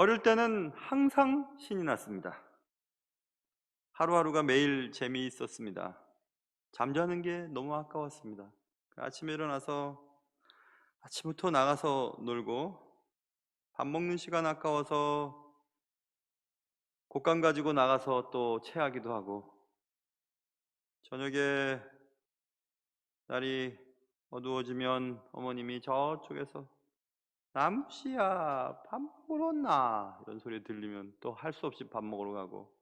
어릴 때는 항상 신이 났습니다. 하루하루가 매일 재미있었습니다. 잠자는 게 너무 아까웠습니다. 아침에 일어나서 아침부터 나가서 놀고 밥 먹는 시간 아까워서 곶감 가지고 나가서 또 체하기도 하고 저녁에 날이 어두워지면 어머님이 저쪽에서 남씨야 밥 온나 이런 소리 들리면 또 할 수 없이 밥 먹으러 가고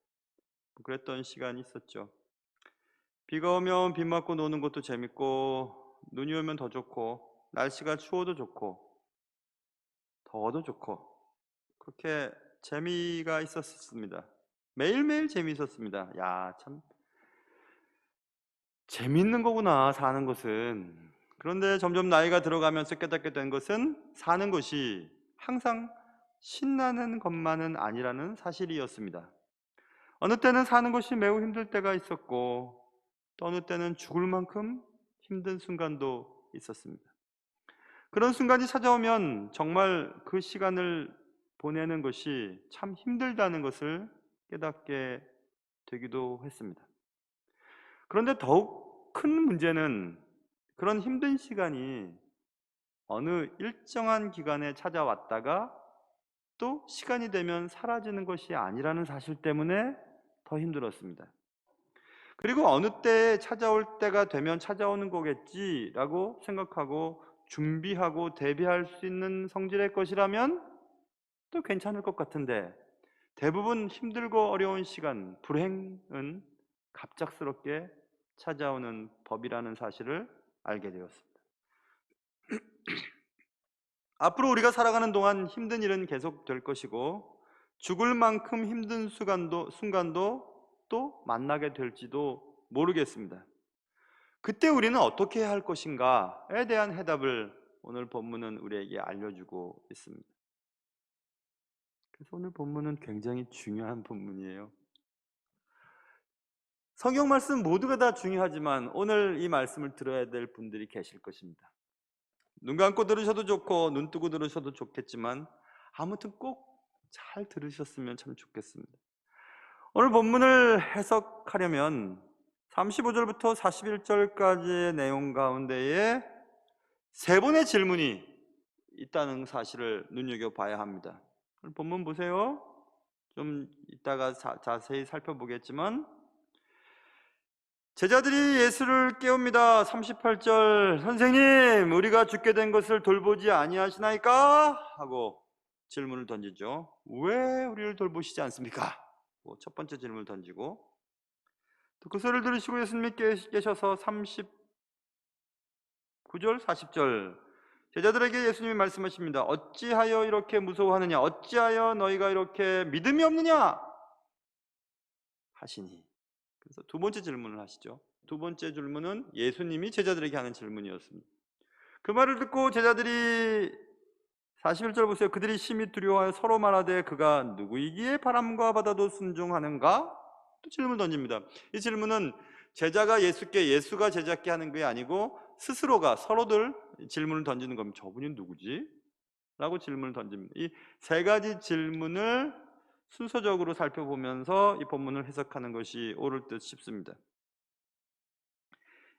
그랬던 시간이 있었죠. 비가 오면 비 맞고 노는 것도 재밌고 눈이 오면 더 좋고 날씨가 추워도 좋고 더워도 좋고 그렇게 재미가 있었습니다. 매일매일 재미있었습니다. 야, 참 재밌는 거구나 사는 것은. 그런데 점점 나이가 들어가면서 깨닫게 된 것은 사는 것이 항상 신나는 것만은 아니라는 사실이었습니다. 어느 때는 사는 것이 매우 힘들 때가 있었고 또 어느 때는 죽을 만큼 힘든 순간도 있었습니다. 그런 순간이 찾아오면 정말 그 시간을 보내는 것이 참 힘들다는 것을 깨닫게 되기도 했습니다. 그런데 더욱 큰 문제는 그런 힘든 시간이 어느 일정한 기간에 찾아왔다가 또 시간이 되면 사라지는 것이 아니라는 사실 때문에 더 힘들었습니다. 그리고 어느 때에 찾아올 때가 되면 찾아오는 거겠지라고 생각하고 준비하고 대비할 수 있는 성질의 것이라면 또 괜찮을 것 같은데 대부분 힘들고 어려운 시간, 불행은 갑작스럽게 찾아오는 법이라는 사실을 알게 되었습니다. 앞으로 우리가 살아가는 동안 힘든 일은 계속 될 것이고 죽을 만큼 힘든 순간도, 순간도 또 만나게 될지도 모르겠습니다. 그때 우리는 어떻게 할 것인가에 대한 해답을 오늘 본문은 우리에게 알려주고 있습니다. 그래서 오늘 본문은 굉장히 중요한 본문이에요. 성경 말씀 모두가 다 중요하지만 오늘 이 말씀을 들어야 될 분들이 계실 것입니다. 눈 감고 들으셔도 좋고 눈 뜨고 들으셔도 좋겠지만 아무튼 꼭 잘 들으셨으면 참 좋겠습니다. 오늘 본문을 해석하려면 35절부터 41절까지의 내용 가운데에 세 번의 질문이 있다는 사실을 눈여겨봐야 합니다. 본문 보세요. 좀 이따가 자, 자세히 살펴보겠지만 제자들이 예수를 깨웁니다. 38절 선생님 우리가 죽게 된 것을 돌보지 아니하시나이까 하고 질문을 던지죠. 왜 우리를 돌보시지 않습니까? 뭐첫 번째 질문을 던지고 또 그 소리를 들으시고 예수님이 계셔서 39절 40절 제자들에게 예수님이 말씀하십니다. 어찌하여 이렇게 무서워하느냐? 어찌하여 너희가 이렇게 믿음이 없느냐? 하시니. 그래서 두 번째 질문을 하시죠. 두 번째 질문은 예수님이 제자들에게 하는 질문이었습니다. 그 말을 듣고 제자들이 41절 보세요. 그들이 심히 두려워하여 서로 말하되 그가 누구이기에 바람과 바다도 순종하는가? 또 질문 던집니다. 이 질문은 제자가 예수께 예수가 제자께 하는 게 아니고 스스로가 서로들 질문을 던지는 겁니다. 저분이 누구지? 라고 질문을 던집니다. 이 세 가지 질문을 순서적으로 살펴보면서 이 본문을 해석하는 것이 옳을 듯 싶습니다.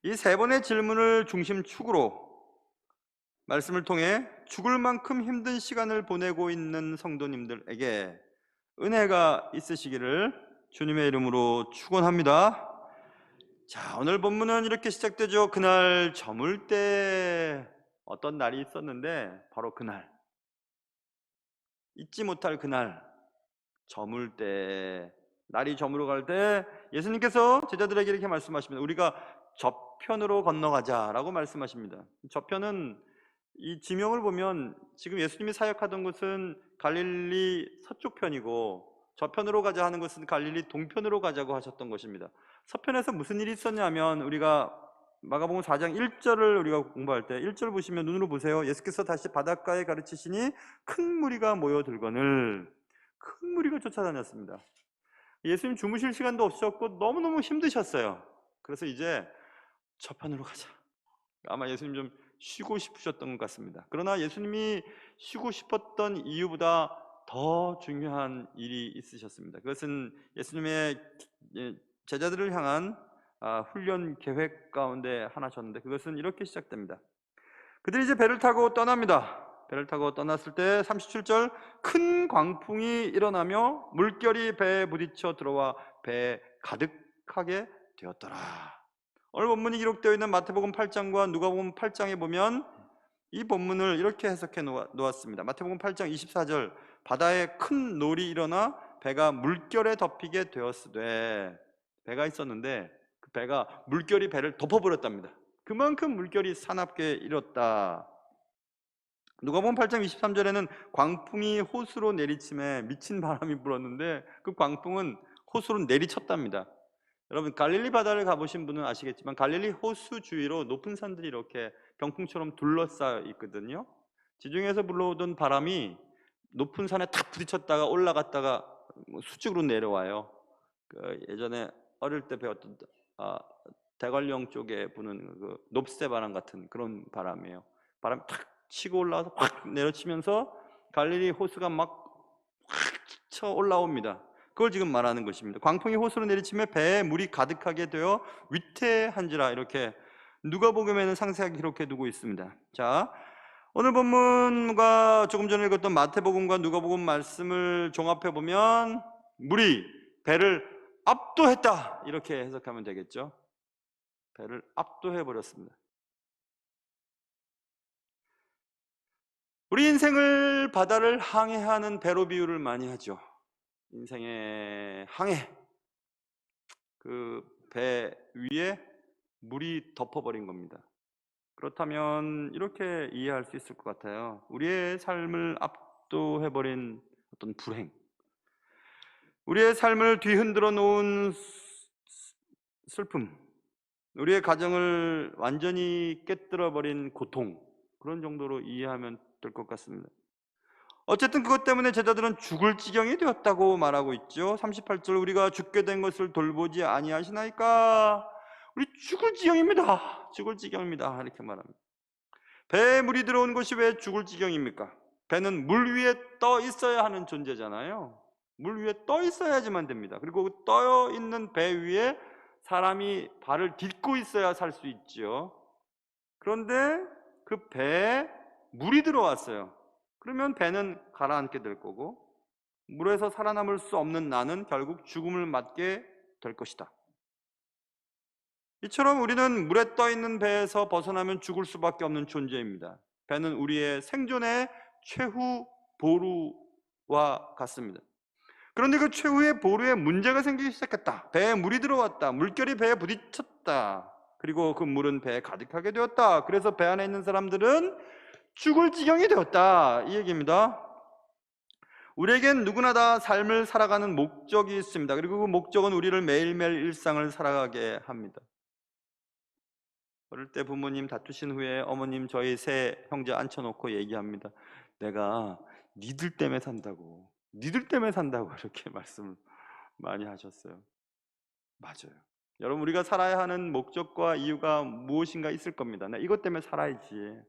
이 세 번의 질문을 중심축으로 말씀을 통해 죽을 만큼 힘든 시간을 보내고 있는 성도님들에게 은혜가 있으시기를 주님의 이름으로 축원합니다. 자, 오늘 본문은 이렇게 시작되죠. 그날 저물 때 어떤 날이 있었는데 바로 그날 잊지 못할 그날 저물 때 날이 저물어 갈 때 예수님께서 제자들에게 이렇게 말씀하십니다. 우리가 저편으로 건너가자라고 말씀하십니다. 저편은 이 지명을 보면 지금 예수님이 사역하던 곳은 갈릴리 서쪽 편이고 저편으로 가자 하는 것은 갈릴리 동편으로 가자고 하셨던 것입니다. 서편에서 무슨 일이 있었냐면 우리가 마가복음 4장 1절을 우리가 공부할 때 1절 보시면 눈으로 보세요. 예수께서 다시 바닷가에 가르치시니 큰 무리가 모여들거늘 큰 무리가 쫓아다녔습니다. 예수님 주무실 시간도 없으셨고 너무너무 힘드셨어요. 그래서 이제 저편으로 가자. 아마 예수님 좀 쉬고 싶으셨던 것 같습니다. 그러나 예수님이 쉬고 싶었던 이유보다 더 중요한 일이 있으셨습니다. 그것은 예수님의 예, 제자들을 향한 아, 훈련 계획 가운데 하나셨는데 그것은 이렇게 시작됩니다. 그들이 이제 배를 타고 떠납니다. 배를 타고 떠났을 때 37절 큰 광풍이 일어나며 물결이 배에 부딪혀 들어와 배에 가득하게 되었더라. 오늘 본문이 기록되어 있는 마태복음 8장과 누가복음 8장에 보면 이 본문을 이렇게 해석해 놓았습니다. 마태복음 8장 24절 바다에 큰 놀이 일어나 배가 물결에 덮이게 되었으되 배가 있었는데 그 배가 물결이 배를 덮어버렸답니다. 그만큼 물결이 사납게 일었다. 누가복음 8장 23절에는 광풍이 호수로 내리침에 미친 바람이 불었는데 그 광풍은 호수로 내리쳤답니다. 여러분 갈릴리 바다를 가보신 분은 아시겠지만 갈릴리 호수 주위로 높은 산들이 이렇게 병풍처럼 둘러싸여 있거든요. 지중해에서 불러오던 바람이 높은 산에 탁 부딪혔다가 올라갔다가 수직으로 내려와요. 그 예전에 어릴 때 배웠던 아, 대관령 쪽에 부는 그 높새 바람 같은 그런 바람이에요. 바람 탁 치고 올라와서 확 내려치면서 갈릴리 호수가 막 확 쳐 올라옵니다. 그걸 지금 말하는 것입니다. 광풍이 호수로 내리치며 배에 물이 가득하게 되어 위태한지라 이렇게 누가복음에는 상세하게 기록해 두고 있습니다. 자, 오늘 본문과 조금 전에 읽었던 마태복음과 누가복음 말씀을 종합해 보면 물이 배를 압도했다 이렇게 해석하면 되겠죠. 배를 압도해 버렸습니다. 우리 인생을 바다를 항해하는 배로 비유를 많이 하죠. 인생의 항해. 그 배 위에 물이 덮어버린 겁니다. 그렇다면 이렇게 이해할 수 있을 것 같아요. 우리의 삶을 압도해버린 어떤 불행. 우리의 삶을 뒤흔들어 놓은 슬픔. 우리의 가정을 완전히 깨뜨려버린 고통. 그런 정도로 이해하면 될 것 같습니다. 어쨌든 그것 때문에 제자들은 죽을 지경이 되었다고 말하고 있죠. 38절 우리가 죽게 된 것을 돌보지 아니하시나이까 우리 죽을 지경입니다. 죽을 지경입니다. 이렇게 말합니다. 배에 물이 들어온 것이 왜 죽을 지경입니까? 배는 물 위에 떠 있어야 하는 존재잖아요. 물 위에 떠 있어야지만 됩니다. 그리고 떠 있는 배 위에 사람이 발을 딛고 있어야 살 수 있지요. 그런데 그 배에 물이 들어왔어요. 그러면 배는 가라앉게 될 거고 물에서 살아남을 수 없는 나는 결국 죽음을 맞게 될 것이다. 이처럼 우리는 물에 떠 있는 배에서 벗어나면 죽을 수밖에 없는 존재입니다. 배는 우리의 생존의 최후 보루와 같습니다. 그런데 그 최후의 보루에 문제가 생기기 시작했다. 배에 물이 들어왔다. 물결이 배에 부딪혔다. 그리고 그 물은 배에 가득하게 되었다. 그래서 배 안에 있는 사람들은 죽을 지경이 되었다. 이 얘기입니다. 우리에겐 누구나 다 삶을 살아가는 목적이 있습니다. 그리고 그 목적은 우리를 매일매일 일상을 살아가게 합니다. 어릴 때 부모님 다투신 후에 어머님 저희 세 형제 앉혀놓고 얘기합니다. 내가 니들 때문에 산다고, 니들 때문에 산다고 이렇게 말씀을 많이 하셨어요. 맞아요. 여러분 우리가 살아야 하는 목적과 이유가 무엇인가 있을 겁니다. 나 이것 때문에 살아야지.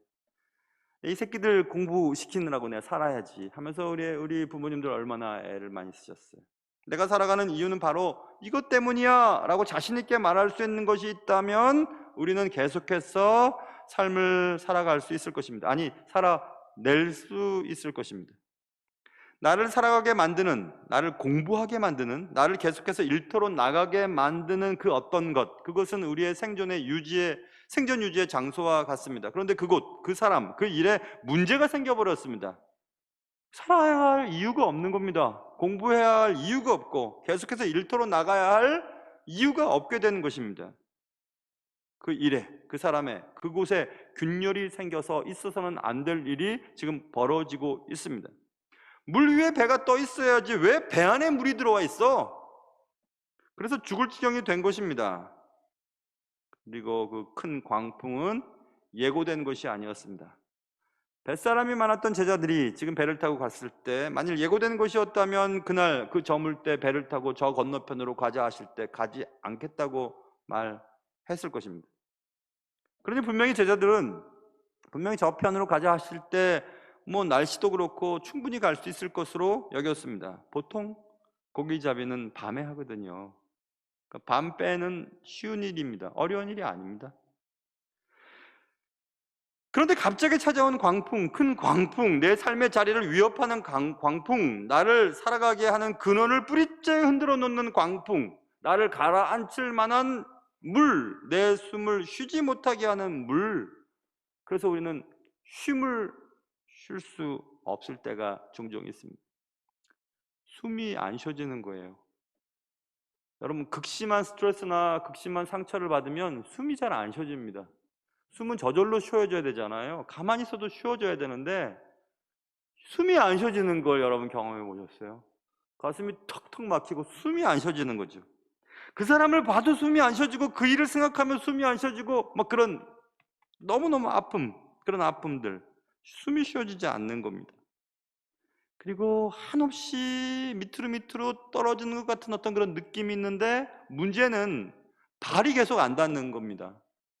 이 새끼들 공부시키느라고 내가 살아야지 하면서 우리 우리 부모님들 얼마나 애를 많이 쓰셨어요. 내가 살아가는 이유는 바로 이것 때문이야 라고 자신 있게 말할 수 있는 것이 있다면 우리는 계속해서 삶을 살아갈 수 있을 것입니다. 아니, 살아낼 수 있을 것입니다. 나를 살아가게 만드는, 나를 공부하게 만드는, 나를 계속해서 일터로 나가게 만드는 그 어떤 것, 그것은 우리의 생존의 유지의 생존 유지의 장소와 같습니다. 그런데 그곳, 그 사람, 그 일에 문제가 생겨버렸습니다. 살아야 할 이유가 없는 겁니다. 공부해야 할 이유가 없고 계속해서 일터로 나가야 할 이유가 없게 되는 것입니다. 그 일에, 그 사람의 그곳에 균열이 생겨서 있어서는 안 될 일이 지금 벌어지고 있습니다. 물 위에 배가 떠 있어야지 왜 배 안에 물이 들어와 있어? 그래서 죽을 지경이 된 것입니다. 그리고 그 큰 광풍은 예고된 것이 아니었습니다. 뱃사람이 많았던 제자들이 지금 배를 타고 갔을 때 만일 예고된 것이었다면 그날 그 저물 때 배를 타고 저 건너편으로 가자 하실 때 가지 않겠다고 말했을 것입니다. 그러니 분명히 제자들은 분명히 저 편으로 가자 하실 때 뭐 날씨도 그렇고 충분히 갈 수 있을 것으로 여겼습니다. 보통 고기잡이는 밤에 하거든요. 그러니까 밤 빼는 쉬운 일입니다. 어려운 일이 아닙니다. 그런데 갑자기 찾아온 광풍, 큰 광풍, 내 삶의 자리를 위협하는 강- 광풍, 나를 살아가게 하는 근원을 뿌리째 흔들어 놓는 광풍, 나를 가라앉힐 만한 물, 내 숨을 쉬지 못하게 하는 물. 그래서 우리는 쉼을 쉴 수 없을 때가 종종 있습니다. 숨이 안 쉬어지는 거예요. 여러분, 극심한 스트레스나 극심한 상처를 받으면 숨이 잘 안 쉬어집니다. 숨은 저절로 쉬어져야 되잖아요. 가만히 있어도 쉬어져야 되는데 숨이 안 쉬어지는 걸 여러분 경험해 보셨어요? 가슴이 턱턱 막히고 숨이 안 쉬어지는 거죠. 그 사람을 봐도 숨이 안 쉬어지고 그 일을 생각하면 숨이 안 쉬어지고 막 그런 너무너무 아픔, 그런 아픔들 숨이 쉬어지지 않는 겁니다. 그리고 한없이 밑으로 밑으로 떨어지는 것 같은 어떤 그런 느낌이 있는데 문제는 발이 계속 안 닿는 겁니다.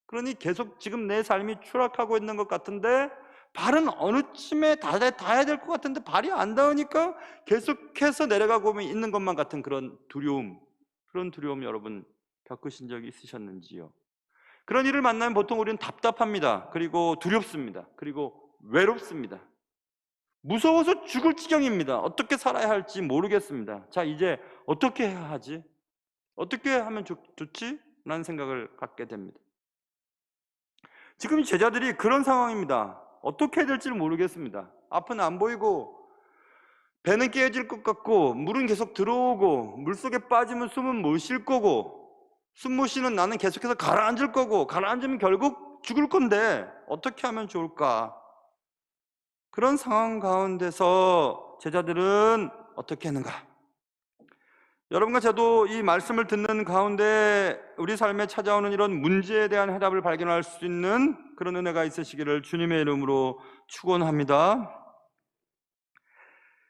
그러니 계속 지금 내 삶이 추락하고 있는 것 같은데 발은 어느 쯤에 닿아야, 될 것 같은데 발이 안 닿으니까 계속해서 내려가고 있는 것만 같은 그런 두려움, 그런 두려움 여러분 겪으신 적이 있으셨는지요? 그런 일을 만나면 보통 우리는 답답합니다. 그리고 두렵습니다. 그리고 외롭습니다. 무서워서 죽을 지경입니다. 어떻게 살아야 할지 모르겠습니다. 자, 이제 어떻게 해야 하지? 어떻게 하면 좋, 좋지? 라는 생각을 갖게 됩니다. 지금 이 제자들이 그런 상황입니다. 어떻게 해야 될지 모르겠습니다. 앞은 안 보이고 배는 깨질 것 같고 물은 계속 들어오고 물 속에 빠지면 숨은 못 쉴 거고 숨 못 쉬는 나는 계속해서 가라앉을 거고 가라앉으면 결국 죽을 건데 어떻게 하면 좋을까? 그런 상황 가운데서 제자들은 어떻게 했는가? 여러분과 저도 이 말씀을 듣는 가운데 우리 삶에 찾아오는 이런 문제에 대한 해답을 발견할 수 있는 그런 은혜가 있으시기를 주님의 이름으로 축원합니다.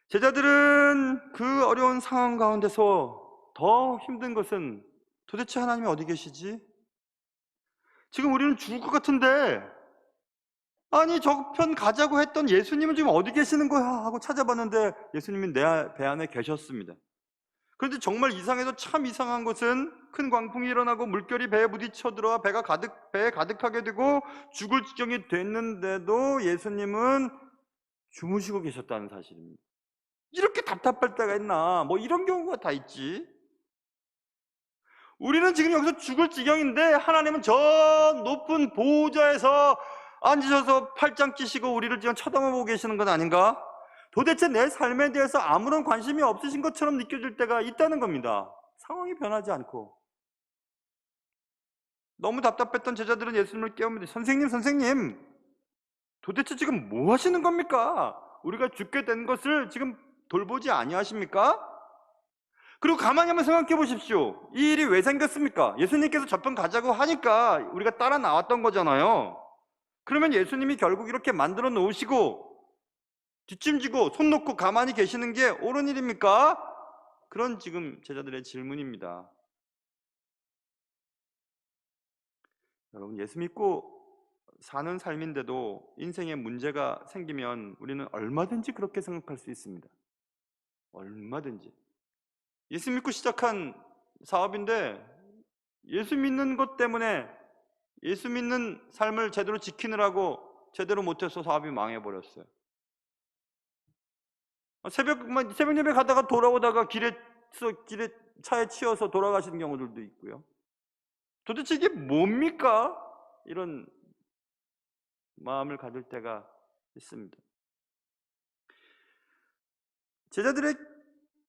제자들은 그 어려운 상황 가운데서 더 힘든 것은 도대체 하나님이 어디 계시지? 지금 우리는 죽을 것 같은데 아니 저편 가자고 했던 예수님은 지금 어디 계시는 거야 하고 찾아봤는데 예수님이 내 배 안에 계셨습니다. 그런데 정말 이상해서 참 이상한 것은 큰 광풍이 일어나고 물결이 배에 부딪혀 들어와 배가 가득 배에 가득하게 되고 죽을 지경이 됐는데도 예수님은 주무시고 계셨다는 사실입니다. 이렇게 답답할 때가 있나? 뭐 이런 경우가 다 있지. 우리는 지금 여기서 죽을 지경인데 하나님은 저 높은 보좌에서 앉으셔서 팔짱 끼시고 우리를 지금 쳐다보고 계시는 건 아닌가? 도대체 내 삶에 대해서 아무런 관심이 없으신 것처럼 느껴질 때가 있다는 겁니다. 상황이 변하지 않고. 너무 답답했던 제자들은 예수님을 깨웁니다. 선생님, 선생님, 도대체 지금 뭐 하시는 겁니까? 우리가 죽게 된 것을 지금 돌보지 아니하십니까? 그리고 가만히 한번 생각해 보십시오. 이 일이 왜 생겼습니까? 예수님께서 저편 가자고 하니까 우리가 따라 나왔던 거잖아요. 그러면 예수님이 결국 이렇게 만들어 놓으시고 뒷짐지고 손 놓고 가만히 계시는 게 옳은 일입니까? 그런 지금 제자들의 질문입니다. 여러분 예수 믿고 사는 삶인데도 인생에 문제가 생기면 우리는 얼마든지 그렇게 생각할 수 있습니다. 얼마든지. 예수 믿고 시작한 사업인데 예수 믿는 것 때문에 예수 믿는 삶을 제대로 지키느라고 제대로 못해서 사업이 망해버렸어요. 새벽, 새벽 예배 가다가 돌아오다가 길에, 길에 차에 치여서 돌아가시는 경우들도 있고요. 도대체 이게 뭡니까? 이런 마음을 가질 때가 있습니다. 제자들의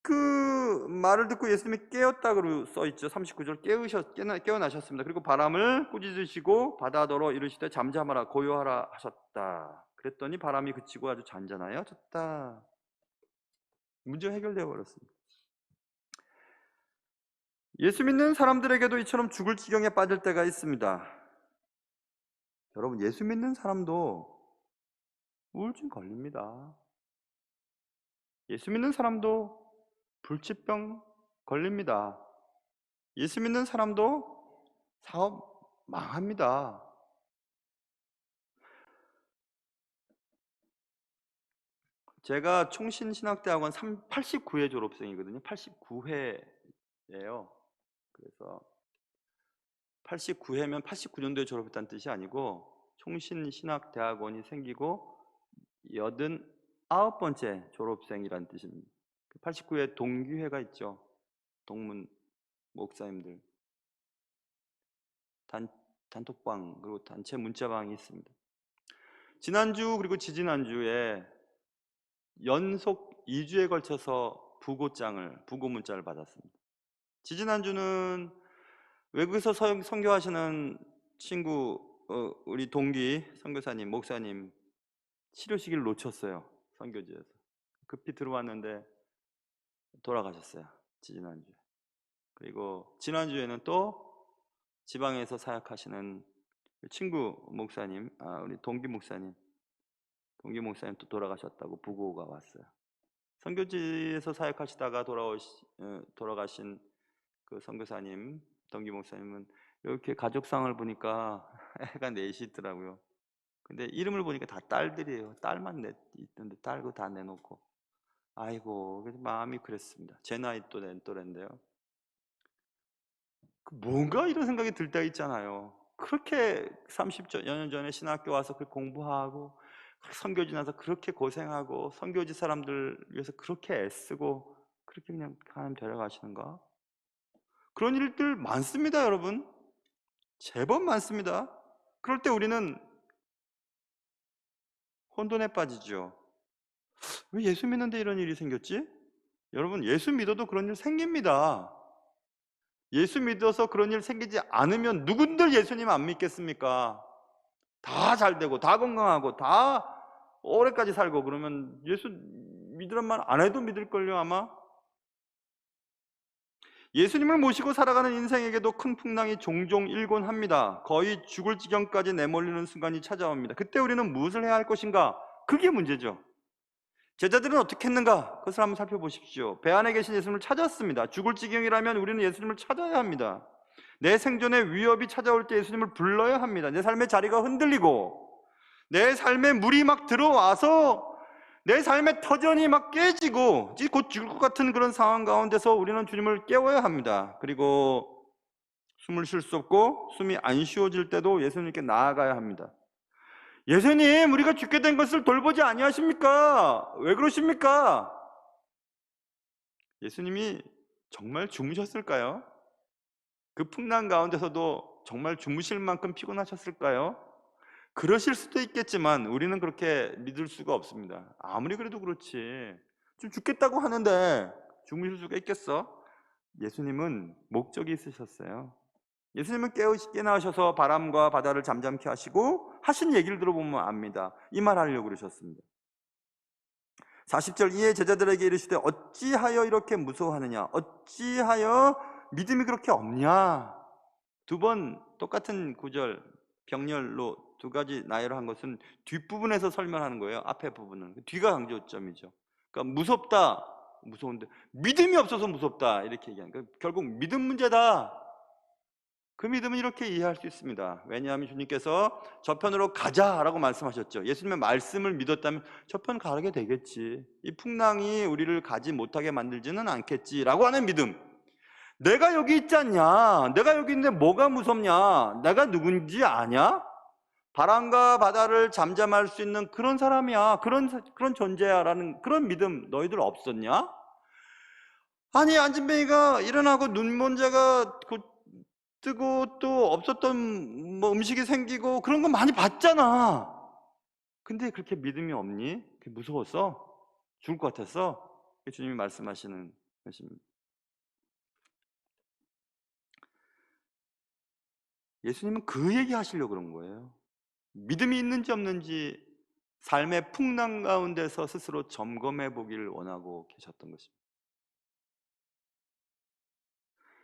그 말을 듣고 예수님이 깨었다고 써 있죠. 39절 깨우셨 깨나, 깨어나 셨습니다. 그리고 바람을 꾸짖으시고 바다더러 이르시되 잠잠하라 고요하라 하셨다. 그랬더니 바람이 그치고 아주 잔잔하여졌다. 문제 해결되어 버렸습니다. 예수 믿는 사람들에게도 이처럼 죽을 지경에 빠질 때가 있습니다. 여러분 예수 믿는 사람도 우울증 걸립니다. 예수 믿는 사람도 불치병 걸립니다. 예수 믿는 사람도 사업 망합니다. 제가 총신신학대학원 89회 졸업생이거든요. 89회예요. 그래서 89회면 89년도에 졸업했다는 뜻이 아니고 총신신학대학원이 생기고 89번째 졸업생이라는 뜻입니다. 89회 동기회가 있죠. 동문 목사님들. 단, 단톡방 그리고 단체 문자방이 있습니다. 지난주 그리고 지지난주에 연속 2주에 걸쳐서 부고장을 부고 문자를 받았습니다. 지지난주는 외국에서 성- 선교하시는 친구 어, 우리 동기 선교사님 목사님 치료 시기를 놓쳤어요. 선교지에서 급히 들어왔는데 돌아가셨어요. 지지난주에. 그리고 지난주에는 또 지방에서 사역하시는 친구 목사님, 아, 우리 동기 목사님, 동기 목사님 또 돌아가셨다고 부고가 왔어요. 선교지에서 사역하시다가 돌아오시, 어, 돌아가신 그 선교사님, 동기 목사님은 이렇게 가족상을 보니까 애가 넷이 있더라고요. 근데 이름을 보니까 다 딸들이에요. 딸만 넷 있던데 딸고 다 내놓고. 아이고, 마음이 그랬습니다. 제 나이 또낸 또래인데요. 그 뭔가 이런 생각이 들 때가 있잖아요. 그렇게 30여 년 전에 신학교 와서 그 공부하고 선교지 나서 그렇게 고생하고 선교지 사람들 위해서 그렇게 애쓰고 그렇게 그냥 하나님 데려가시는가? 그런 일들 많습니다, 여러분. 제법 많습니다. 그럴 때 우리는 혼돈에 빠지죠. 왜 예수 믿는데 이런 일이 생겼지? 여러분, 예수 믿어도 그런 일 생깁니다. 예수 믿어서 그런 일 생기지 않으면 누군들 예수님 안 믿겠습니까? 다 잘 되고, 다 건강하고, 다 오래까지 살고, 그러면 예수 믿으란 말 안 해도 믿을걸요, 아마? 예수님을 모시고 살아가는 인생에게도 큰 풍랑이 종종 일곤 합니다. 거의 죽을 지경까지 내몰리는 순간이 찾아옵니다. 그때 우리는 무엇을 해야 할 것인가? 그게 문제죠. 제자들은 어떻게 했는가? 그것을 한번 살펴보십시오. 배 안에 계신 예수님을 찾았습니다. 죽을 지경이라면 우리는 예수님을 찾아야 합니다. 내 생존에 위협이 찾아올 때 예수님을 불러야 합니다. 내 삶의 자리가 흔들리고, 내 삶에 물이 막 들어와서 내 삶의 터전이 막 깨지고 곧 죽을 것 같은 그런 상황 가운데서 우리는 주님을 깨워야 합니다. 그리고 숨을 쉴 수 없고 숨이 안 쉬어질 때도 예수님께 나아가야 합니다. 예수님, 우리가 죽게 된 것을 돌보지 아니하십니까? 왜 그러십니까? 예수님이 정말 주무셨을까요? 그 풍랑 가운데서도 정말 주무실 만큼 피곤하셨을까요? 그러실 수도 있겠지만 우리는 그렇게 믿을 수가 없습니다. 아무리 그래도 그렇지. 좀 죽겠다고 하는데 주무실 수가 있겠어? 예수님은 목적이 있으셨어요. 예수님은 깨어 깨나셔서 바람과 바다를 잠잠케 하시고 하신 얘기를 들어보면 압니다. 이 말 하려고 그러셨습니다. 40절 이에 제자들에게 이르시되 어찌하여 이렇게 무서워하느냐? 어찌하여 믿음이 그렇게 없냐? 두 번 똑같은 구절 병렬로 두 가지 나열을 한 것은 뒷부분에서 설명하는 거예요. 앞에 부분은 뒤가 강조점이죠. 그러니까 무섭다, 무서운데 믿음이 없어서 무섭다 이렇게 얘기하는 거예요. 결국 믿음 문제다. 그 믿음은 이렇게 이해할 수 있습니다. 왜냐하면 주님께서 저편으로 가자라고 말씀하셨죠. 예수님의 말씀을 믿었다면 저편 가게 되겠지. 이 풍랑이 우리를 가지 못하게 만들지는 않겠지라고 하는 믿음. 내가 여기 있지 않냐? 내가 여기 있는데 뭐가 무섭냐? 내가 누군지 아냐? 바람과 바다를 잠잠할 수 있는 그런 사람이야. 그런 그런 존재야라는 그런 믿음 너희들 없었냐? 아니 안진뱅이가 일어나고 눈먼 자가 그 뜨고 또 없었던 뭐 음식이 생기고 그런 거 많이 봤잖아. 근데 그렇게 믿음이 없니? 그게 무서웠어? 죽을 것 같았어? 주님이 말씀하시는 것입니다. 예수님은 그 얘기 하시려고 그런 거예요. 믿음이 있는지 없는지 삶의 풍랑 가운데서 스스로 점검해 보기를 원하고 계셨던 것입니다.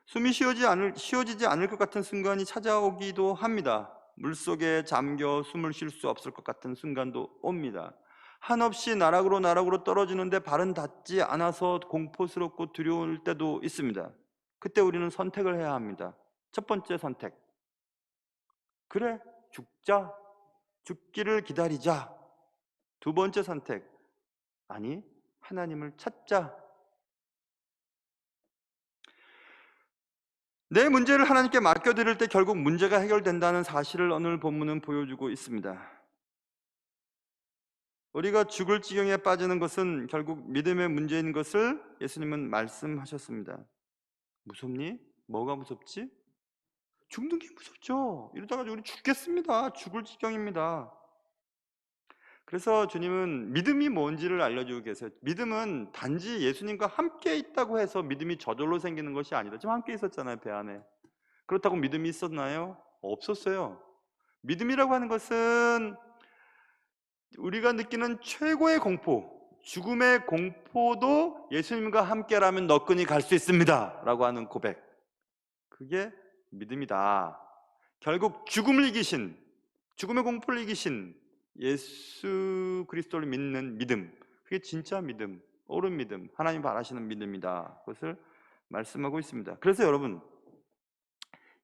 숨이 쉬어지지 않을, 쉬어지지 않을 것 같은 순간이 찾아오기도 합니다. 물속에 잠겨 숨을 쉴 수 없을 것 같은 순간도 옵니다. 한없이 나락으로 나락으로 떨어지는데 발은 닿지 않아서 공포스럽고 두려울 때도 있습니다. 그때 우리는 선택을 해야 합니다. 첫 번째 선택. 그래, 죽자. 죽기를 기다리자. 두 번째 선택. 아니, 하나님을 찾자. 내 문제를 하나님께 맡겨드릴 때 결국 문제가 해결된다는 사실을 오늘 본문은 보여주고 있습니다. 우리가 죽을 지경에 빠지는 것은 결국 믿음의 문제인 것을 예수님은 말씀하셨습니다. 무섭니? 뭐가 무섭지? 죽는 게 무섭죠. 이러다가 우리 죽겠습니다. 죽을 지경입니다. 그래서 주님은 믿음이 뭔지를 알려주고 계세요. 믿음은 단지 예수님과 함께 있다고 해서 믿음이 저절로 생기는 것이 아니다. 지금 함께 있었잖아요, 배 안에. 그렇다고 믿음이 있었나요? 없었어요. 믿음이라고 하는 것은 우리가 느끼는 최고의 공포, 죽음의 공포도 예수님과 함께라면 너끈히 갈 수 있습니다. 라고 하는 고백. 그게 믿음이다. 결국 죽음을 이기신, 죽음의 공포를 이기신 예수 그리스도를 믿는 믿음. 그게 진짜 믿음, 옳은 믿음, 하나님 바라시는 믿음이다. 그것을 말씀하고 있습니다. 그래서 여러분,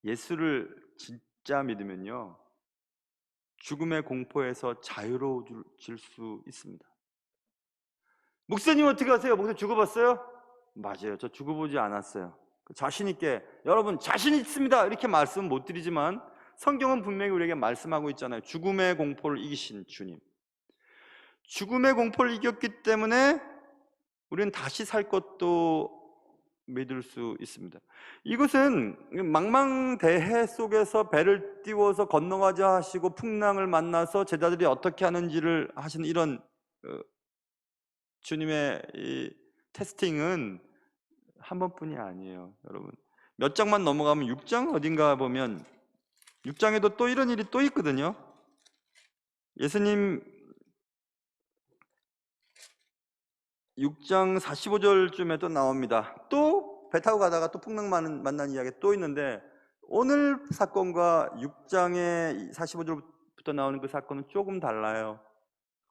예수를 진짜 믿으면요. 죽음의 공포에서 자유로워질 수 있습니다. 목사님 어떻게 하세요? 목사님 죽어봤어요? 맞아요. 저 죽어보지 않았어요. 자신 있게 여러분 자신 있습니다. 이렇게 말씀 못 드리지만 성경은 분명히 우리에게 말씀하고 있잖아요. 죽음의 공포를 이기신 주님. 죽음의 공포를 이겼기 때문에 우리는 다시 살 것도 믿을 수 있습니다. 이것은 망망대해 속에서 배를 띄워서 건너가자 하시고 풍랑을 만나서 제자들이 어떻게 하는지를 하시는 이런 어, 주님의 이 테스팅은 한 번뿐이 아니에요, 여러분. 몇 장만 넘어가면 6장 어딘가 보면 6장에도 또 이런 일이 또 있거든요. 예수님 6장 45절쯤에 또 나옵니다. 또 배 타고 가다가 또 풍랑 만- 만난 이야기 또 있는데 오늘 사건과 6장의 45절부터 나오는 그 사건은 조금 달라요.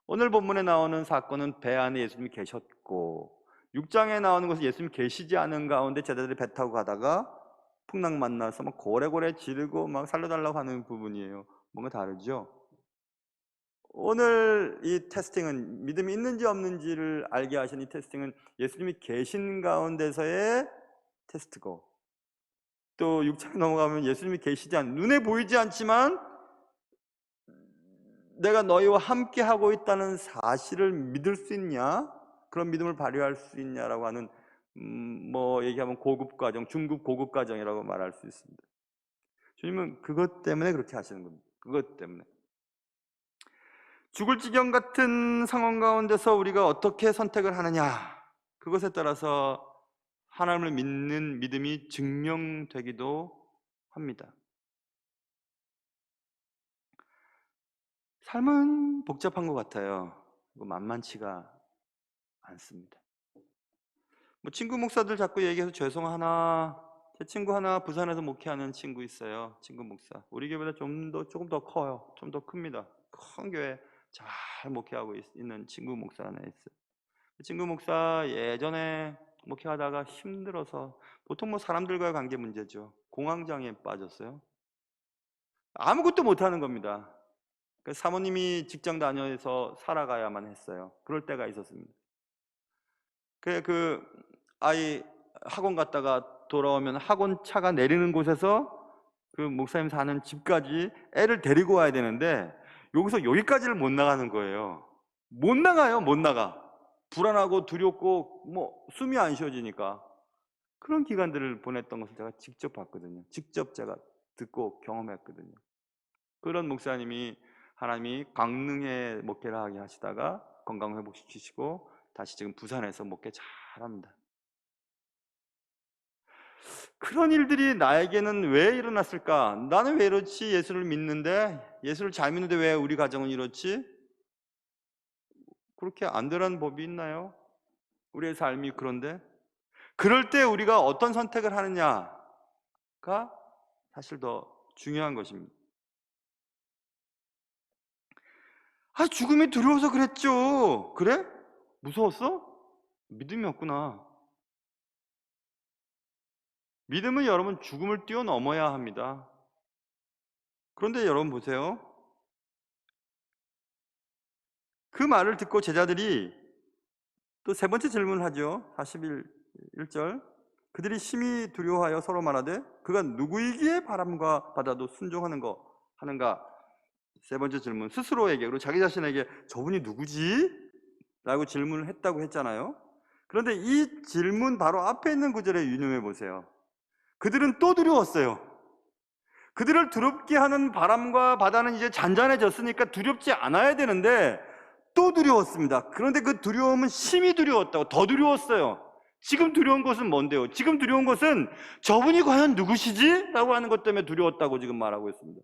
오늘 본문에 나오는 사건은 배 안에 예수님이 계셨고 6장에 나오는 것은 예수님 계시지 않은 가운데 제자들이 배 타고 가다가 풍랑 만나서 막 고래고래 지르고 막 살려달라고 하는 부분이에요. 뭔가 다르죠? 오늘 이 테스팅은 믿음이 있는지 없는지를 알게 하신 이 테스팅은 예수님이 계신 가운데서의 테스트고 또 6장에 넘어가면 예수님이 계시지 않 눈에 보이지 않지만 내가 너희와 함께 하고 있다는 사실을 믿을 수 있냐? 그런 믿음을 발휘할 수 있냐라고 하는 음, 뭐 얘기하면 고급 과정, 중급 고급 과정이라고 말할 수 있습니다. 주님은 그것 때문에 그렇게 하시는 겁니다. 그것 때문에. 죽을 지경 같은 상황 가운데서 우리가 어떻게 선택을 하느냐, 그것에 따라서 하나님을 믿는 믿음이 증명되기도 합니다. 삶은 복잡한 것 같아요. 만만치가 않습니다. 뭐 친구 목사들 자꾸 얘기해서 죄송하나 제 친구 하나 부산에서 목회하는 친구 있어요. 친구 목사. 우리 교회보다 좀 더 조금 더 커요. 좀 더 큽니다. 큰 교회 잘 목회하고 있, 는 친구 목사 하나 있어요. 그 친구 목사 예전에 목회하다가 힘들어서 보통 뭐 사람들과의 관계 문제죠. 공황장애에 빠졌어요. 아무것도 못하는 겁니다. 그 사모님이 직장 다녀서 살아가야만 했어요. 그럴 때가 있었습니다. 그, 그 아이 학원 갔다가 돌아오면 학원 차가 내리는 곳에서 그 목사님 사는 집까지 애를 데리고 와야 되는데 여기서 여기까지를 못 나가는 거예요. 못 나가요, 못 나가. 불안하고 두렵고 뭐 숨이 안 쉬어지니까 그런 기간들을 보냈던 것을 제가 직접 봤거든요. 직접 제가 듣고 경험했거든요. 그런 목사님이 하나님이 강릉에 목회를 하게 하시다가 건강 회복시키시고 다시 지금 부산에서 목회 잘합니다. 그런 일들이 나에게는 왜 일어났을까? 나는 왜 이렇지? 예수를 믿는데 예수를 잘 믿는데 왜 우리 가정은 이렇지? 그렇게 안 되라는 법이 있나요? 우리의 삶이 그런데 그럴 때 우리가 어떤 선택을 하느냐가 사실 더 중요한 것입니다. 아, 죽음이 두려워서 그랬죠. 그래? 무서웠어? 믿음이 없구나. 믿음은 여러분 죽음을 뛰어넘어야 합니다. 그런데 여러분 보세요. 그 말을 듣고 제자들이 또 세 번째 질문을 하죠. 41절. 그들이 심히 두려워하여 서로 말하되 그가 누구이기에 바람과 바다도 순종하는 거 하는가? 세 번째 질문. 스스로에게 그리고 자기 자신에게 저분이 누구지? 라고 질문을 했다고 했잖아요. 그런데 이 질문 바로 앞에 있는 구절에 유념해 보세요. 그들은 또 두려웠어요. 그들을 두렵게 하는 바람과 바다는 이제 잔잔해졌으니까 두렵지 않아야 되는데 또 두려웠습니다. 그런데 그 두려움은 심히 두려웠다고 더 두려웠어요. 지금 두려운 것은 뭔데요? 지금 두려운 것은 저분이 과연 누구시지? 라고 하는 것 때문에 두려웠다고 지금 말하고 있습니다.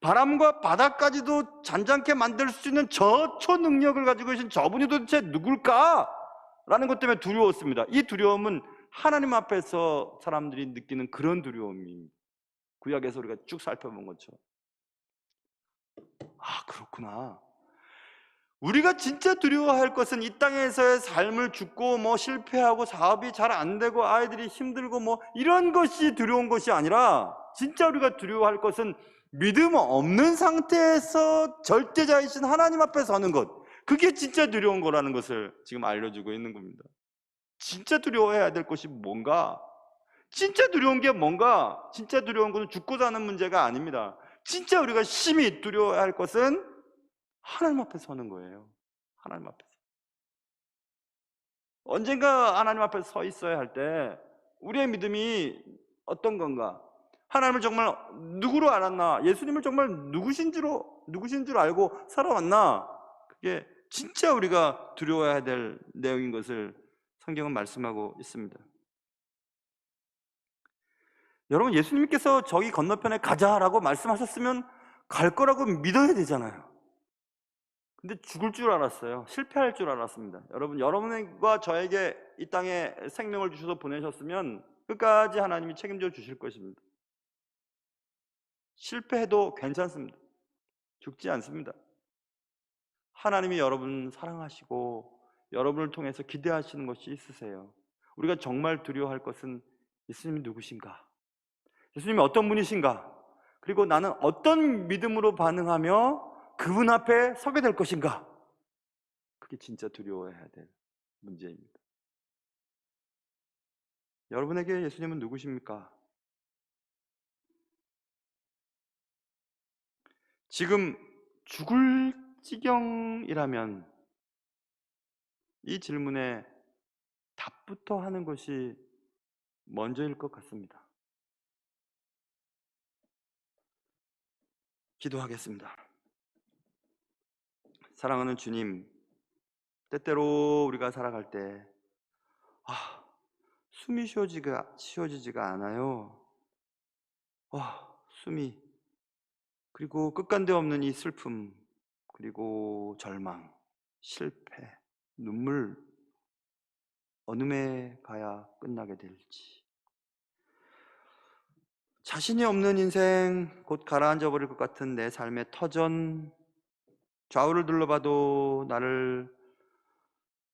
바람과 바다까지도 잔잔케 만들 수 있는 저 초능력을 가지고 계신 저분이 도대체 누굴까? 라는 것 때문에 두려웠습니다. 이 두려움은 하나님 앞에서 사람들이 느끼는 그런 두려움입니다. 구약에서 우리가 쭉 살펴본 것처럼. 아, 그렇구나. 우리가 진짜 두려워할 것은 이 땅에서의 삶을 죽고 뭐 실패하고 사업이 잘 안 되고 아이들이 힘들고 뭐 이런 것이 두려운 것이 아니라 진짜 우리가 두려워할 것은 믿음 없는 상태에서 절대자이신 하나님 앞에 서는 것. 그게 진짜 두려운 거라는 것을 지금 알려주고 있는 겁니다. 진짜 두려워해야 될 것이 뭔가? 진짜 두려운 게 뭔가? 진짜 두려운 것은 죽고 사는 문제가 아닙니다. 진짜 우리가 심히 두려워해야 할 것은 하나님 앞에 서는 거예요. 하나님 앞에서. 언젠가 하나님 앞에 서 있어야 할 때 우리의 믿음이 어떤 건가? 하나님을 정말 누구로 알았나? 예수님을 정말 누구신 줄로 누구신 줄 알고 살아왔나? 그게 진짜 우리가 두려워해야 될 내용인 것을 성경은 말씀하고 있습니다. 여러분 예수님께서 저기 건너편에 가자라고 말씀하셨으면 갈 거라고 믿어야 되잖아요. 근데 죽을 줄 알았어요. 실패할 줄 알았습니다. 여러분, 여러분과 저에게 이 땅에 생명을 주셔서 보내셨으면 끝까지 하나님이 책임져 주실 것입니다. 실패해도 괜찮습니다. 죽지 않습니다. 하나님이 여러분 사랑하시고 여러분을 통해서 기대하시는 것이 있으세요. 우리가 정말 두려워할 것은 예수님이 누구신가? 예수님이 어떤 분이신가? 그리고 나는 어떤 믿음으로 반응하며 그분 앞에 서게 될 것인가? 그게 진짜 두려워해야 될 문제입니다. 여러분에게 예수님은 누구십니까? 지금 죽을 지경이라면 이 질문에 답부터 하는 것이 먼저일 것 같습니다. 기도하겠습니다. 사랑하는 주님, 때때로 우리가 살아갈 때, 아, 숨이 쉬어지가, 쉬어지지가 않아요. 아, 숨이. 그리고 끝간데 없는 이 슬픔, 그리고 절망, 실패, 눈물, 어느에 가야 끝나게 될지. 자신이 없는 인생, 곧 가라앉아 버릴 것 같은 내 삶의 터전, 좌우를 둘러봐도 나를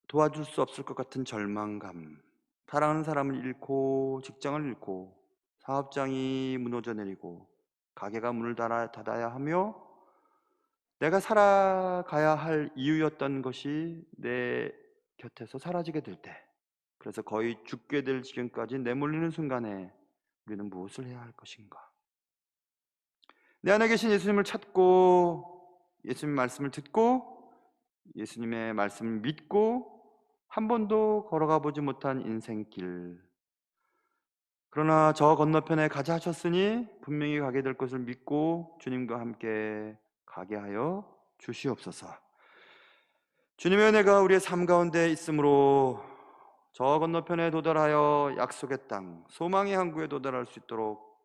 도와줄 수 없을 것 같은 절망감, 사랑하는 사람을 잃고 직장을 잃고 사업장이 무너져 내리고 가게가 문을 닫아, 닫아야 하며 내가 살아가야 할 이유였던 것이 내 곁에서 사라지게 될 때, 그래서 거의 죽게 될 지경까지 내몰리는 순간에 우리는 무엇을 해야 할 것인가? 내 안에 계신 예수님을 찾고 예수님 말씀을 듣고 예수님의 말씀을 믿고 한 번도 걸어가 보지 못한 인생길. 그러나 저 건너편에 가자 하셨으니 분명히 가게 될 것을 믿고 주님과 함께 가게 하여 주시옵소서. 주님의 은혜가 우리의 삶 가운데 있으므로 저 건너편에 도달하여 약속의 땅, 소망의 항구에 도달할 수 있도록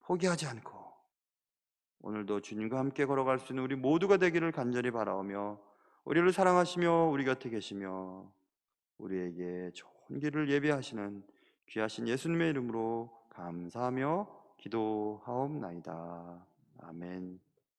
포기하지 않고 오늘도 주님과 함께 걸어갈 수 있는 우리 모두가 되기를 간절히 바라오며 우리를 사랑하시며 우리 곁에 계시며 우리에게 좋은 길을 예비하시는 귀하신 예수님의 이름으로 감사하며 기도하옵나이다. 아멘.